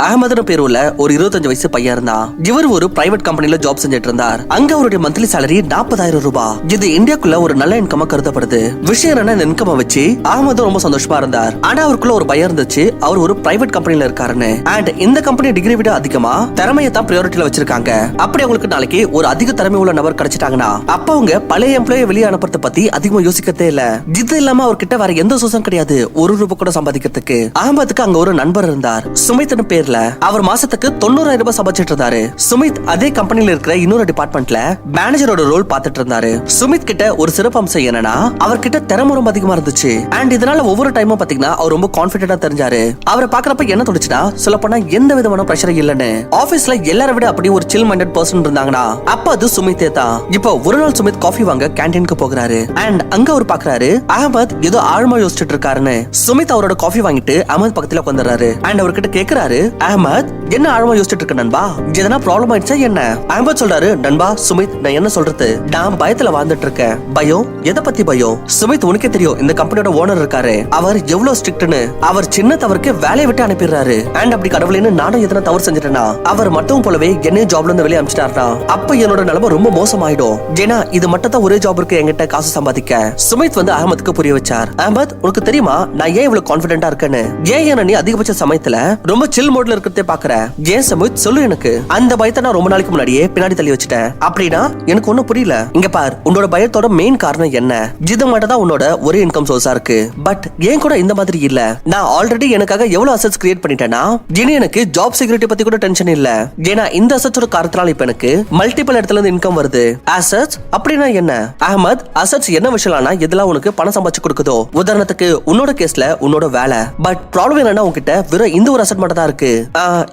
அகமதுன பேர் உள்ள ஒரு இருபத்தஞ்சு வயசு பையன் இருந்தான் இவர் ஒரு பிரைவேட் கம்பெனில ஜாப் செஞ்சுட்டு இருந்தார். அங்க அவருடைய மந்த்லி சேலரி நாற்பதாயிரம் ரூபாய் இது இந்தியாக்குள்ள ஒரு நல்ல இன்கமா கருதப்படுது. விஷயம் என்ன இந்த இன்கமை வச்சு அகமது ரொம்ப சந்தோஷமா இருந்தார். ஆனா அவருக்குள்ள ஒரு பயம் இருந்துச்சு. அவர் ஒரு பிரைவேட் கம்பெனில இருக்காருன்னு. அண்ட் இந்த கம்பெனி டிகிரி விட அதிகமா திறமையை தான் பிரியாரிட்டியில வச்சிருக்காங்க. அப்படி அவங்களுக்கு நாளைக்கு ஒரு அதிக திறமை உள்ள நபர் கிடைச்சிட்டாங்கன்னா அப்ப அவங்க பழைய எம்ப்ளாயை வெளியே அனுப்புறத பத்தி அதிகமா யோசிக்கதே இல்ல. இது இல்லாம அவர்கிட்ட வேற எந்த சோசம் கிடையாது. ஒரு ரூபாய் கூட சம்பாதிக்கிறதுக்கு. அகமதுக்கு அங்க ஒரு நண்பர் இருந்தார். சுமித்னு பேர்ல அவர் மாசத்துக்கு தொண்ணூறாயிரம் ரூபாய் சம்பாதிச்சிட்டு இருந்தாரு சுமித் அதே கம்பெனில இருக்கிற இன்னொரு டிபார்ட்மெண்ட்ல மேனேஜரோட ரோல் பார்த்துட்டு இருந்தாரு சுமித் கிட்ட ஒரு சிறப்பு அம்சம் என்னன்னா அவர்கிட்ட திறமை ரொம்ப அதிகமா இருந்துச்சு. அண்ட் இதனால ஒவ்வொரு டைமும் பாத்தீங்கன்னா அவர் ரொம்ப கான்பிடண்டா தெரிஞ்சாரு. அவரை பாக்குறப்ப என்ன தோணுச்சுன்னா சொல்ல போனா எந்த விதமான பிரஷர் இல்லன்னு. ஆபீஸ்ல எல்லாரை விட அப்படி ஒரு சில் மைண்டட் பர்சன் இருந்தாங்கன்னா அப்ப அது சுமித்தே தான். இப்போ ஒரு நாள் சுமித் காஃபி வாங்க கேண்டீனுக்கு போகிறாரு. அண்ட் அங்க அவர் பாக்குறாரு அகமத் ஏதோ ஆழமா யோசிச்சுட்டு இருக்காருன்னு. சுமித் அவரோட காஃபி வாங்கிட்டு அகமத் பக்கத்துல உட்காந்துறாரு அண்ட் அவர்கிட்ட கேக்குறாரு அகமத் என்ன ஆழமா யோசிச்சுட்டு இருக்க நண்பா? எதனா ப்ராப்ளம் ஆயிடுச்சா என்ன? அகமத் சொல்றாரு நண்பா சுமித் நான் என்ன சொல்றது? நான் பயத்துல வாழ்ந்துட்டு இருக்கேன். பயம்? எதை பத்தி பயம்? சுமித் உனக்கே தெரியும் இந்த கம்பெனியோட ஓனர் இருக்காரு. அவர் எவ்வளவு ஸ்ட்ரிக்ட்னு அவர் சின்ன தவறுக்கு வேலையை விட்டு அனுப்பிடுறாரு. அண்ட் அப்படி கடவுளேன்னு நானும் எதனா தவறு செஞ்சிட்டேனா? அவர் மட்டும் போலவே என்னையும் ஜாப்ல இருந்து வெளியே அனுப்பிச்சிட்டாருனா அப்ப என்னோட நிலைமை ரொம்ப மோசமாயிடும். ஏன்னா இது மட்டும் தான் ஒரே ஜாப் இருக்கு என்கிட்ட காசு சம்பாதிக்க. சுமித் வந்து அகமதுக்கு புரிய வச்சார். அகமத் உனக்கு தெரியுமா? நான் ஏன் இவ்வளவு கான்பிடென்டா இருக்கேன்னு? ஏன் என்ன நீ அதிகபட்ச சமயத்துல ரொம்ப சில் மோட்ல இருக்கிறதே பாக்குற. ஏன் சமுத் சொல்லு எனக்கு. அந்த பயத்தை நான் ரொம்ப நாளைக்கு முன்னாடியே பின்னாடி தள்ளி வச்சுட்டேன். அப்படின்னா எனக்கு ஒண்ணும் புரியல. இங்க பார் உன்னோட பயத்தோட மெயின் காரணம் என்ன? இது மட்டும் தான் உன்னோட ஒரே இன்கம் சோர்ஸா இருக்கு. பட் ஏன் கூட இந்த மாதிரி இல்ல? நான் ஆல்ரெடி எனக்காக எவ்வளவு அசட்ஸ் கிரியேட் பண்ணிட்டேன்னா இனி எனக்கு ஜாப் செக்யூரிட்டி பத்தி கூட டென்ஷன் இல்ல. ஏன்னா இந்த அசட்ஸோட காரணத்தினால இப்ப எனக்கு மல்டிபிள் இடத்துல இருந்து இன்கம் வருது. அசட்ஸ் அப்படின்னா என்ன? அகமத் அசட்ஸ் என்ன விஷயம்னா இதெல்லாம் உனக்கு பணம் சம்பாதிச்சு கொடுக்குதோ? உதாரணத்துக்கு உன்னோட கேஸ்ல உன்னோட வேலை. பட் ப்ராப்ளம் என்னன்னா உங்ககிட்ட வெறும் இந்த ஒரு அசட் மட்டும் தான் இருக்கு.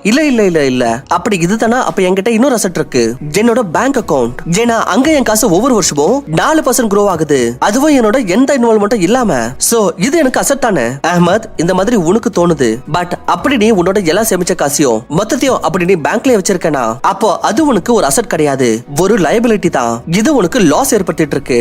இல்ல இல்ல இல்ல இல்ல. அப்படி இதுதானா? அப்ப என்கிட்ட இன்னொரு அசட் இருக்கு. என்னோட பேங்க் அக்கவுண்ட் ஏன்னா அங்க என் காசு ஒவ்வொரு வருஷமும் நாலு பர்சன்ட் க்ரோ ஆகுது. அதுவும் என்னோட எந்த இன்வால்மெண்ட்டும் இல்லாம. சோ இது எனக்கு அசட் தானே? அஹமத் இந்த மாதிரி உனக்கு தோணுது. பட் அப்படி நீ உன்னோட எல்லா சேமிச்ச காசையும் மொத்தத்தையும் அப்படி நீ பேங்க்ல வச்சிருக்கனா? அப்போ அது உனக்கு ஒரு அசட் கிடையாது. ஒரு லயபிலிட்டி தான். இது உனக்கு லாஸ் ஏற்படுத்திட்டு இருக்கு.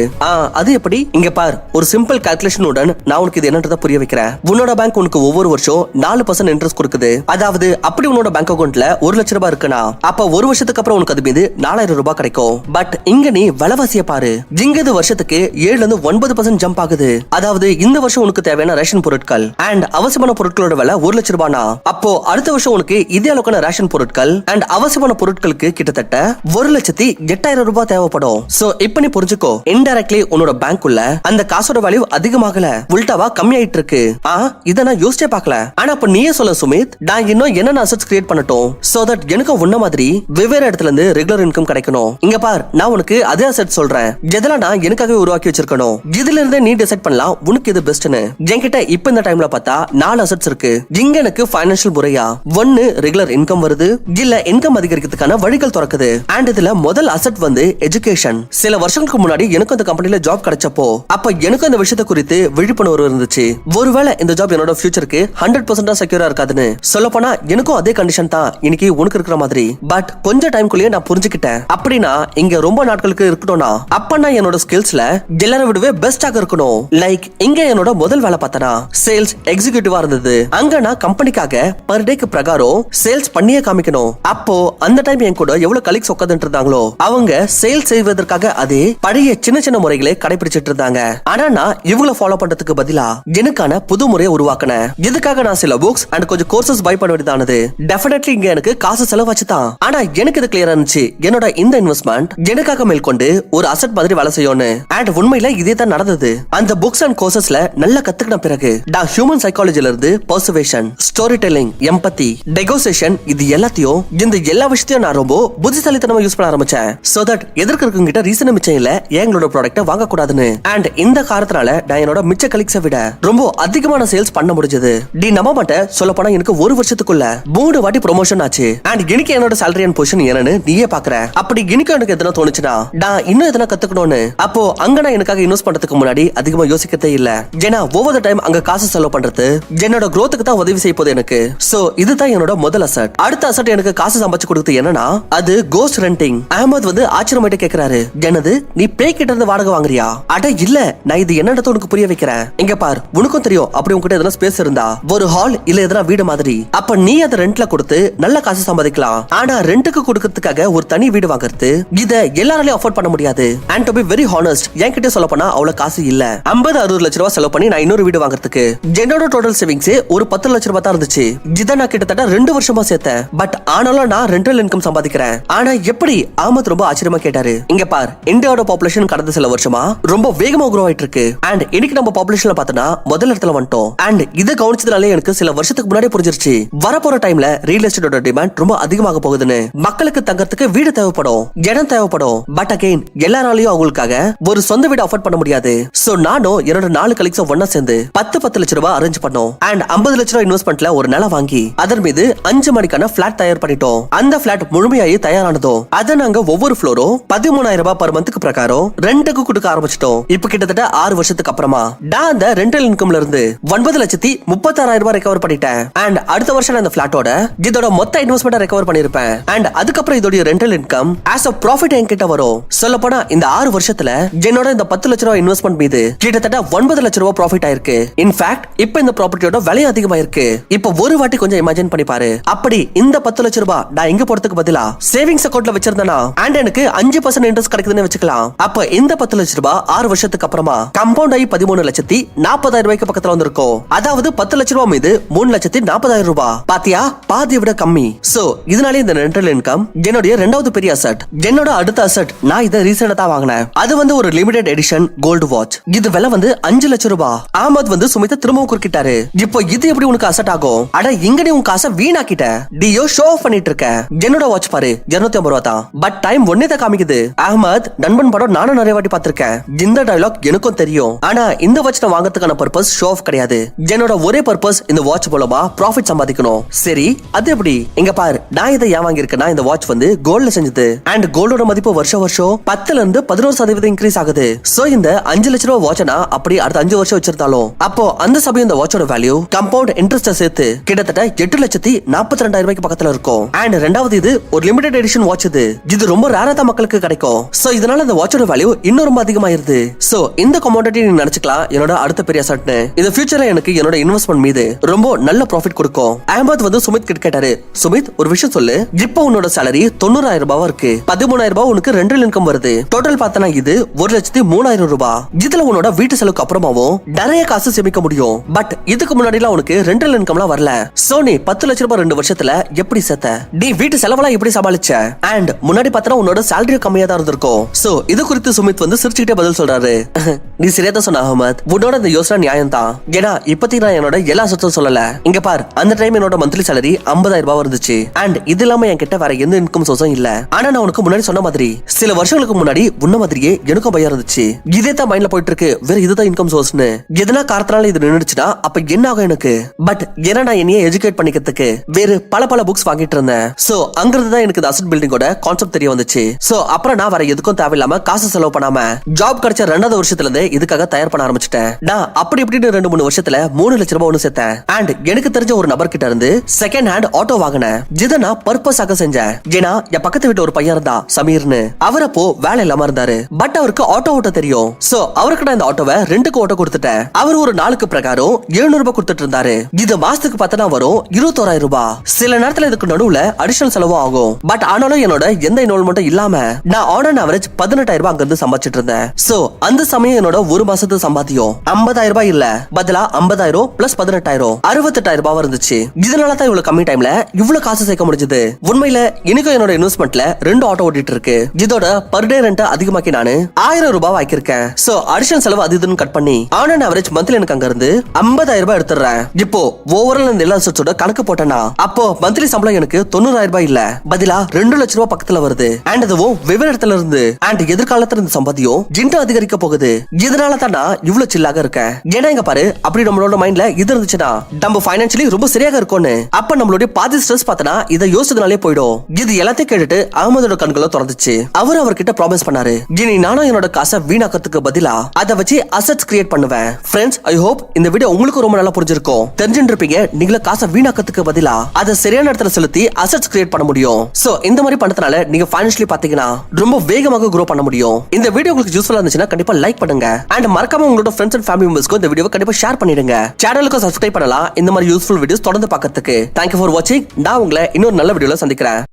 அது எப்படி? இங்க பார். ஒரு சிம்பிள் கால்குலேஷனுடன் நான் உனக்கு இது என்னன்றத புரிய வைக்கிறேன். உன்னோட பேங்க் உனக்கு ஒவ்வொரு வருஷம் நாலு பர்சன்ட் இன்ட்ரெஸ்ட் கொடுக்குது. அதாவது அப்படி உன்னோட பேங்க் அக்கௌண்ட்ல ஒரு லட்ச ரூபாய் இருக்குன்னா அப்ப ஒரு வருஷத்துக்கு அப்புறம் உனக்கு அது மீது நாலாயிரம் ரூபாய் கிடைக்கும். பட் இங்க நீ விலைவாசிய பாரு. ஜிங்கது வருஷத்துக்கு ஏழுல இருந்து ஒன்பது பர்சன்ட் ஜம்ப் ஆகுது. அதாவது இந்த வருஷம் உனக்கு தேவையான ரேஷன் பொருட்கள். அண்ட் அவசியமான பொருட்களோட விலை ஒரு லட்ச ரூபாய்னா அப்போ அடுத்த வருஷம் உனக்கு இதே அளவுக்கான ரேஷன் பொருட்கள் அண்ட் அவசியமான பொருட்களுக்கு கிட்டத்தட்ட ஒரு லட்சத்தி எட்டாயிரம் ரூபாய் தேவைப்படும். சோ இப்ப நீ புரிஞ்சுக்கோ. இன்டைரக்ட்லி உன்னோட பேங்க் உள்ள அந்த காசோட வேல்யூ அதிகமாகல. உல்டாவா கம்மியாயிட்டு இருக்கு. ஆ இதை நான் யோசிச்சே பார்க்கல. ஆனா அப்ப நீயே சொல்ல சுமித் நான் இன்னும் என்னென்ன அசட்ஸ் கிரியேட் பண்ணட்டும் சோ தட் எனக்கு உன்ன மாதிரி வெவ்வேறு இடத்துல இருந்து ரெகுலர் இன்கம் கிடைக்கணும். இங்க பார் நான் உனக்கு அதே அசட் சொல்றேன். எதெல்லாம் நான் எனக்காகவே உருவாக்கி வச்சிருக்கணும்? இதுல இருந்தே நீ டிசைட் பண்ணலாம் உனக்கு இது பெஸ்ட்னு என்கிட்ட இப்ப இந்த டைம்ல பார்த்தா நாலு அசட்ஸ் இருக்கு. இங்க எனக்கு பைனான்சியல் முறையா ஒன்னு ரெகுலர் இன்கம் வருது இல்ல இன்கம் அதிகரிக்கிறதுக்கான வழிகள் திறக்குது. அண்ட் இதுல முதல் அசட் வந்து எஜுகேஷன் சில வருஷங்களுக்கு முன்னாடி எனக்கு அந்த கம்பெனில ஜாப் கிடைச்சப்போ அப்ப எனக்கு அந்த விஷயத்தை குறித்து விழிப்புணர்வு இருந்துச்சு. ஒருவேளை இந்த ஜாப் என்னோட ஃபியூச்சருக்கு ஹண்ட்ரட் பர்சன்டா செக்யூரா இருக்காதுன்னு. சொல்ல போனா எனக்கும் அதே கண்டிஷன் தான் இன்னைக்கு உனக்கு இருக்கிற மாதிரி. பட் கொஞ்ச டைம்குள்ளேயே நான் புரிஞ்சுக்கிட்டேன். அப்படின்னா இங்க ரொம்ப நாட்களுக்கு இருக்கணும்னா அப்ப நான் என்னோட ஸ்கில்ஸ்ல எல்லாரும் விடவே பெஸ்டாக இருக்கணும். லைக் இங்க என்னோட முதல் வேலை பார்த்தனா சேல்ஸ் எக்ஸிகியூட்டிவா இருந்தது. அங்க நான் கம்பெனிக்காக பர் டேக்கு பிரகாரம் சேல்ஸ் பண்ணியே காமிக்கணும். அப்போ அந்த டைம் என் கூட எவ்வளவு கலீக்ஸ் உட்காந்துட்டு இருந்தாங்களோ அவங்க சேல்ஸ் செய்வதற்காக அதே பழைய சின்ன சின்ன முறைகளை கடைபிடிச்சிட்டு இருந்தாங்க. ஆனா நான் இவங்கள ஃபாலோ பண்றதுக்கு பதிலா எனக்கான புது முறையை உருவாக்கினேன். இதுக்காக நான் சில புக்ஸ் அண்ட் கொஞ்சம் கோர்சஸ் பை பண்ண ஆனது டெஃபினெட்லி இங்க எனக்கு காசு செலவாச்சு தான் ஆனா எனக்கு இது கிளியரா இருந்துச்சு. என்னோட இந்த இன்வெஸ்ட்மெண்ட் எனக்காக மேற்கொண்டு ஒரு அசட் மாதிரி வேலை செய்யும்னு. அண்ட் உண்மையில இதே தான் நடந்தது. அந்த புக்ஸ் அண்ட் கோர்சஸ்ல நல்லா கத்துக்கின பிறகு நான் ஹியூமன் சைக்காலஜில இருந்து persuasion story telling empathy negotiation இது எல்லாத்தையும் இந்த எல்லா விஷயத்தையும் நான் ரொம்ப புத்திசாலித்தனமா யூஸ் பண்ண ஆரம்பிச்சேன். சோ தட் எதிர்க்க இருக்கவங்க கிட்ட ரீசன் மிச்சம் இல்ல எங்களோட ப்ராடக்ட்ட வாங்க கூடாதுன்னு அண்ட் இந்த காரணத்தினால நான் என்னோட மிச்ச கலிக்ஸை விட ரொம்ப அதிகமான சேல்ஸ் பண்ண முடிஞ்சது. டி நம்ப மாட்டேன் சொல்ல போனா எனக்கு ஒரு வருஷத்துக்குள்ள மூணு வாட்டி ப்ரொமோஷன் ஆச்சு. அண்ட் எனக்கு என்னோட சேலரி அண்ட் பொசிஷன் என்னன்னு நீயே பாக்குற. அப்படி எனக்கு எனக்கு எதனா தோணுச்சுன்னா நான் இன்னும் எதனா கத்துக்கணும்னு. அப்போ அங்க நான் எனக்காக இன்வெஸ்ட் பண்றதுக்கு முன்னாடி அதிகமா யோசிக்கதே இல்ல. ஏன்னா ஒவ்வொரு டைம் அங்க காசு செலவு பண்றது என்னோட growth-க்கு தான் உதவி செய்ய போகுது எனக்கு. சோ இதுதான் என்னோட முதல் அசட் அடுத்த அசட் எனக்கு காசு சம்பாதிச்சு கொடுத்தது என்னன்னா அது கோஸ்ட் ரெண்டிங் அஹமத் வந்து ஆச்சரியமாயிட்டு கேக்குறாரு. என்னது நீ பேய் கிட்ட இருந்து வாடகை வாங்குறியா? அட இல்ல. நான் இது என்னன்றத உனக்கு புரிய வைக்கிறேன். இங்க பார் உனக்கும் தெரியும். அப்படி உன்கிட்ட எதனா ஸ்பேஸ் இருந்தா. ஒரு ஹால் இல்ல எதனா வீடு மாதிரி. அப்ப நீ அதை ரெண்ட்ல கொடுத்து நல்ல காசு சம்பாதிக்கலாம். ஆனா ரெண்டுக்கு கொடுக்கறதுக்காக ஒரு தனி வீடு வாங்குறது இத எல்லாராலையும் அஃபோர்ட் பண்ண முடியாது. And to be very honest என்கிட்ட சொல்ல போனா அவ்வளவு காசு இல்ல. ஐம்பது அறுபது லட்ச ரூபாய் செலவு பண்ணி நான் இன்னொரு வீடு வாங்குறதுக்கு. என்னோட டோட்டல் சேவிங்ஸ் ஒரு பத்து லட்ச ரூபாய் தான் இருந்துச்சு. இதை நான் கிட்டத்தட்ட ரெண்டு வருஷமா சேர்த்தேன். பட் ஆனாலும் நான் ரெண்டல் இன்கம் சம்பாதிக்கிறேன். ஆனா எப்படி ஆமத் ரொம்ப ஆச்சரியமா கேட்டாரு. இங்க பார் இந்தியாவோட பாப்புலேஷன் கடந்த சில வருஷமா ரொம்ப வேகமா குரோ ஆயிட்டு இருக்கு. அண்ட் இன்னைக்கு நம்ம பாப்புலேஷன்ல பார்த்தோம்னா முதல் இடத்துல வந்துட்டோம். அண்ட் இதை கவனிச்சதுனால எனக்கு சில வருஷத்துக்கு முன்னாடி புரிஞ்சிருச்சு. வரப்போற டைம்ல ரியல் எஸ்டேட்டோட டிமாண்ட் ரொம்ப அதிகமாக போகுதுன்னு மக்களுக்கு தங்கறதுக்கு வீடு தேவைப்படும் இடம் தேவைப்படும். பட் அகைன் எல்லாராலையும் அவங்களுக்காக ஒரு சொந்த வீடு அஃபோர்ட் பண்ண முடியாது. சோ நானும் என்னோட நாலு கலெக்ஸ் ஒன்னா சேர்ந்து பத்து பத்து லட்ச ரூபாய் அரேஞ்ச் பண்ணோம். அண்ட் ஐம்பது லட்ச ரூபாய் இன்வெஸ்ட்மெண்ட்ல ஒரு நிலம் வாங்கி அதன் மீது அஞ்சு மணிக்கான பிளாட் தயார் பண்ணிட்டோம். அந்த பிளாட் முழுமையாகி தயாரானதும் அதை நாங்க ஒவ்வொரு ஃப்ளோரும் பதிமூணாயிரம் ரூபாய் பர் மந்த்துக்கு பிரகாரம் ரெண்டுக்கு கொடுக்க ஆரம்பிச்சிட்டோம். இப்ப கிட்டத்தட்ட ஆறு வருஷத்துக்கு அப்புறமா நான் அந்த ரெண்டல் இன்கம்ல இருந்து ஒன்பது லட்சத்தி முப்பத்தாறாயிரம் ரூபாய் ரெக்கவர் பண்ணிட்டேன். அண்ட் அடுத்த வருஷம் அந்த அந்த பிளாட்டோட இதோட மொத்த இன்வெஸ்ட்மெண்ட் ரெக்கவர் பண்ணிருப்பேன். அண்ட் அதுக்கப்புறம் இதோட rental income as a profit என்கிட்ட வரும். சொல்ல போனா இந்த ஆறு வருஷத்துல என்னோட இந்த பத்து லட்ச ரூபாய் இன்வெஸ்ட்மெண்ட் மீது கிட்டத்தட்ட ஒன்பது லட்ச ரூபாய் ப்ராஃபிட் ஆயிருக்கு. இன்ஃபேக்ட் இப்ப இந்த ப்ராப்பர்ட்டியோட விலை அதிகமாயிருக்கு. இப்ப ஒரு வாட்டி கொஞ்சம் இமேஜின் பண்ணி பாரு. அப்படி இந்த பத்து லட்ச ரூபாய் நான் எங்க போறதுக்கு பதிலா சேவிங்ஸ் அக்கௌண்ட்ல வச்சிருந்தேனா? அண்ட் எனக்கு அஞ்சு பர்சன்ட் இன்ட்ரெஸ்ட் கிடைக்குதுன்னு வச்சுக்கலாம். அப்ப இந்த பத்து லட்ச ரூபாய் ஆறு வருஷத்துக்கு அப்புறமா கம்பவுண்ட் ஆகி பதிமூணு லட்சத்தி நாற்பதாயிரம் ரூபாய்க்கு பக்கத்துல வந்திருக்கும். அதாவது பத்து லட்ச ரூபாய் மீது மூணு லட்சத்தி நாற்பதாயிரம் ரூபாய். பாத்தியா? பாதியை விட கம்மி. சோ இதனாலே இந்த ரெண்டல் இன்கம் என்னுடைய ரெண்டாவது பெரிய அசட் என்னோட அடுத்த அசட் நான் இதை ரீசெண்டா தான் வாங்கினேன். அது வந்து ஒரு லிமிடெட் எடிஷன் கோல்டு வாட்ச் இது விலை வந்து அஞ்சு லட்சம் ரூபாய் ஆமத் வந்து சுமித்த திரும்பவும் குறுக்கிட்டாரு. இப்போ இது எப்படி உனக்கு அசட் ஆகும்? அட இங்க நீ உன் காசை வீணாக்கிட்ட. டியோ ஷோ ஆஃப் பண்ணிட்டு இருக்க. என்னோட வாட்ச் பாரு இருநூத்தி ஐம்பது ரூபா தான். பட் டைம் ஒன்னே தான் காமிக்குது. அகமத் நண்பன் படம் நானும் நிறைய வாட்டி பார்த்திருக்கேன். இந்த டைலாக் எனக்கும் தெரியும். ஆனா இந்த வாட்ச் நான் வாங்குறதுக்கான பர்பஸ் ஷோ ஆஃப் கிடையாது. என்னோட ஒரே பர்பஸ் இந்த வாட்ச் மூலமா ப்ராஃபிட் சம்பாதிக்கணும். சரி அது எப்படி? இங்க பாரு நான் இதை ஏன் வாங்கியிருக்கேன்னா இந்த வாட்ச் வந்து கோல்ட்ல செஞ்சது. அண்ட் கோல்டோட மதிப்பு வருஷம் வருஷம் பத்துல இருந்து பதினோரு சதவீதம் இன்க்ரீஸ் ஆகுது. சோ இந்த அஞ்சு லட்ச ரூபாய் வாட்சனா அப்படி அடுத்த அஞ்சு வருஷம் வச்சிருந்தாலும் அப்போ அந்த சமயம் இந்த வாட்சோட வேல்யூ கம்பவுண்ட் இன்ட்ரெஸ்ட் சேர்த்து கிட்டத்தட்ட எட்டு லட்சத்தி நாற்பத்தி ரெண்டாயிரம் ரூபாய்க்கு பக்கத்துல இருக்கும். அண்ட் ரெண்டாவது இது ஒரு லிமிடெட் எடிஷன் வாட்ச் இது. இது ரொம்ப ரேரா தான் மக்களுக்கு கிடைக்கும். சோ இதனால இந்த வாட்சோட வேல்யூ இன்னும் ரொம்ப அதிகமாயிருது. சோ இந்த கமாண்டிட்டி நீங்க நினைச்சுக்கலாம். என்னோட அடுத்த பெரிய அசட்னு இந்த ஃபியூச்சர்ல எனக்கு என்னோட இன்வெஸ்ட்மெண்ட் மீது ரொம்ப நல்ல ப்ராஃபிட் கொடுக்கும். அஹமத் வந்து சுமித் கிட்ட கேட்டாரு. சுமித் ஒரு விஷயம் சொல்லு. இப்போ உன்னோட சேலரி தொண்ணூறாயிரம் ரூபாவா இருக்கு. பதிமூணாயிரம் ரூபாய் உனக்கு ரெண்டு இன்கம் வருது. டோட்டல் பார்த்தனா இது ஒரு லட்சத்தி மூணாயிரம் ரூபாய் இதுல உன்னோட வீட்டு செலவுக்கு அப்புறமாவும் நிறைய காசு சேமிக்க முடியும். பட் இதுக்கு முன்னாடி உனக்கு ரெண்டல் இன்கம்லாம் வரல. சோ நீ பத்து லட்ச ரூபாய் ரெண்டு வருஷத்துல எப்படி சேர்த்த? நீ வீட்டு செலவெல்லாம் எப்படி சமாளிச்ச? அண்ட் முன்னாடி பார்த்தனா உன்னோட சேலரி கம்மியா தான் இருந்திருக்கும். சோ இது குறித்து சுமித் வந்து சிரிச்சுக்கிட்டே பதில் சொல்றாரு. நீ சரியா தான் சொன்ன அகமத். உன்னோட இந்த யோசனை நியாயம் தான் ஏன்னா இப்பத்தி நான் என்னோட எல்லா சொத்தும் சொல்லல. இங்க பார் அந்த டைம் என்னோட மந்த்லி சேலரி ஐம்பதாயிரம் ரூபாய் இருந்துச்சு அண்ட் இது இல்லாம என்கிட்ட வேற எந்த இன்கம் சோர்ஸும் இல்ல. ஆனா நான் உனக்கு முன்னாடி சொன்ன மாதிரி சில வருஷங்களுக்கு முன்னாடி உன்ன மாதிரியே எனக்கும் பயம் இருந்துச்சு. இதே தான் மைண்ட்ல போயிட்டு இருக்கு. வேற இதுதான் இன்கம் சோர்ஸ்னு எதனா காரணத்தினால இது நின்னுச்சுன்னா அப்ப என்ன ஆகும் எனக்கு? பட் ஏன்னா நான் என்னைய எஜுகேட் பண்ணிக்கிறதுக்கு வேறு பல பல புக்ஸ் வாங்கிட்டு இருந்தேன். சோ அங்கிருந்து தான் எனக்கு அசட் பில்டிங்கோட கான்செப்ட் தெரிய வந்துச்சு. சோ அப்புறம் நான் வேற எதுக்கும் தேவையில்லாம காசு செலவு பண்ணாம ஜாப் கிடைச்ச ரெண்டாவது வருஷத்துல இருந்து இதுக்காக தயார் பண்ண ஆரம்பிச்சிட்டேன். நான் அப்படி இப்படின்னு ரெண்டு மூணு வருஷத்துல மூணு லட்ச ரூபாய் ஒன்று சேர்த்தேன். அண்ட் எனக்கு தெரிஞ்ச ஒரு நபர் கிட்ட இருந்து செகண்ட் ஹேண்ட் ஆட்டோ வாங்கினேன். இதை நான் பர்பஸாக செஞ்சேன் ஏன்னா என் பக்கத்து வீட்டு ஒரு பையன் இருந்தா சமீர்னு. அவர் அப்போ வேலை இல்லாம இருந்தாரு. பட் அவருக்கு ஆட்டோ ஓட்ட தெரியும். சோ அவருக்கு நான் இந்த ஆட்டோவை ரெண்டுக்கு ஓட்ட கொடுத்துட்டேன். அவர் ஒரு நாளுக்கு பிரகாரம் எழுநூறு ரூபாய் கொடுத்துட்டு இருந்தாரு. இது மாசத்துக்கு பார்த்தனா வரும் இருபத்தோராயிரம் ரூபாய். சில நேரத்துல இதுக்கு நடுவுல அடிஷனல் செலவும் ஆகும். பட் ஆனாலும் என்னோட எந்த இன்வால்மெண்ட்டும் இல்லாம நான் ஆன் ஆவரேஜ் பதினெட்டாயிரம் ரூபாய் அங்க இருந்து சம்பாதிச்சிட்டு இருந்தேன். சோ அந்த சமயம் என்னோட ஒரு மாசத்து சம்பாத்தியம் ஐம்பதாயிரம் ரூபாய் இல்ல. பதிலா ஐம்பதாயிரம் பிளஸ் பதினெட்டாயிரம். அறுபத்தெட்டாயிரம் ரூபாய் இருந்துச்சு. இது இதனால தான் இவ்வளவு கம்மி டைம்ல இவ்வளவு காசு சேர்க்க முடிஞ்சது? உண்மையில எனக்கும் என்னோட இன்வெஸ்ட்மெண்ட்ல ரெண்டு ஆட்டோ ஓட்டிட்டு இருக்கு. இதோட பர் டே ரெண்ட் அதிகமாக்கி நானு ஆயிரம் ரூபாய் வாங்கியிருக்கேன். சோ அடிஷன் செலவு அது இதுன்னு கட் பண்ணி ஆன் அண்ட் ஆவரேஜ் மந்த்லி எனக்கு அங்க இருந்து ஐம்பதாயிரம் ரூபாய் எடுத்துறேன் இப்போ ஓவரால் இந்த எல்லா சொத்தோட கணக்கு போட்டேன்னா அப்போ மந்த்லி சம்பளம் எனக்கு தொண்ணூறாயிரம் ரூபாய் இல்ல. பதிலா ரெண்டு லட்ச ரூபாய் பக்கத்துல வருது. அண்ட் அதுவும் வெவ்வேறு இடத்துல இருந்து அண்ட் எதிர்காலத்துல இருந்த சம்பாத்தியம் இன்னும் அதிகரிக்க போகுது. இதனால தான் நான் இவ்வளவு சில்லாக இருக்கேன். ஏன்னா இங்க பாரு அப்படி நம்மளோட மைண்ட்ல இது இருந்துச்சுன்னா நம்ம ஃபைனான்சியலி ரொம்ப சரியாக இருக்கும்னு அப்ப நம்மளுடைய பாதி ஸ்ட்ரெஸ் பார்த்தனா இதை யோசிச்சதுனாலே போயிடும். இது எல்லாத்தையும் கேட்டுட்டு அகமதோட கண்களை திறந்துச்சு. அவர் அவர்கிட்ட ப்ராமிஸ் பண்ணாரு. இனி நானும் என்னோட காசை வீணாக்கிறதுக்கு பதிலா அதை வச்சு அசட்ஸ் கிரியேட் பண்ணுவேன். ஃப்ரெண்ட்ஸ் ஐ ஹோப் இந்த வீடியோ உங்களுக்கு ரொம்ப நல்லா புரிஞ்சிருக்கும். தெரிஞ்சுட்டு இருப்பீங்க நீங்கள காசை வீணாக்கிறதுக்கு பதிலா அதை சரியான இடத்துல செலுத்தி அசட்ஸ் கிரியேட் பண்ண முடியும். சோ இந்த மாதிரி பண்ணதுனால நீங்க ஃபைனான்சியலி பாத்தீங்கன்னா ரொம்ப வேகமாக குரோ பண்ண முடியும். இந்த வீடியோ உங்களுக்கு யூஸ்ஃபுல்லா இருந்துச்சுன்னா கண்டிப்பா லைக் பண்ணுங்க. அண்ட் மறக்காம உங்களோட ஃப்ரெண்ட்ஸ் அண்ட் ஃபேமிலி மெம்பர்ஸ்க்கு இந்த வீடியோ கண்டிப்பா ஷேர் பண்ணிடுங்க. சேனலுக்கு சப்ஸ்கிரைப் பண்ணலாம். இந்த மாதிரி யூஸ்ஃபுல் வீடியோஸ் தொடர்ந்து பார்க்கறதுக்கு பார்த்ததுக்கு தேங்க்யூ ஃபார் வாட்சிங் நான் உங்களை இன்னொரு நல்ல வீடியோல சந்திக்கிறேன்.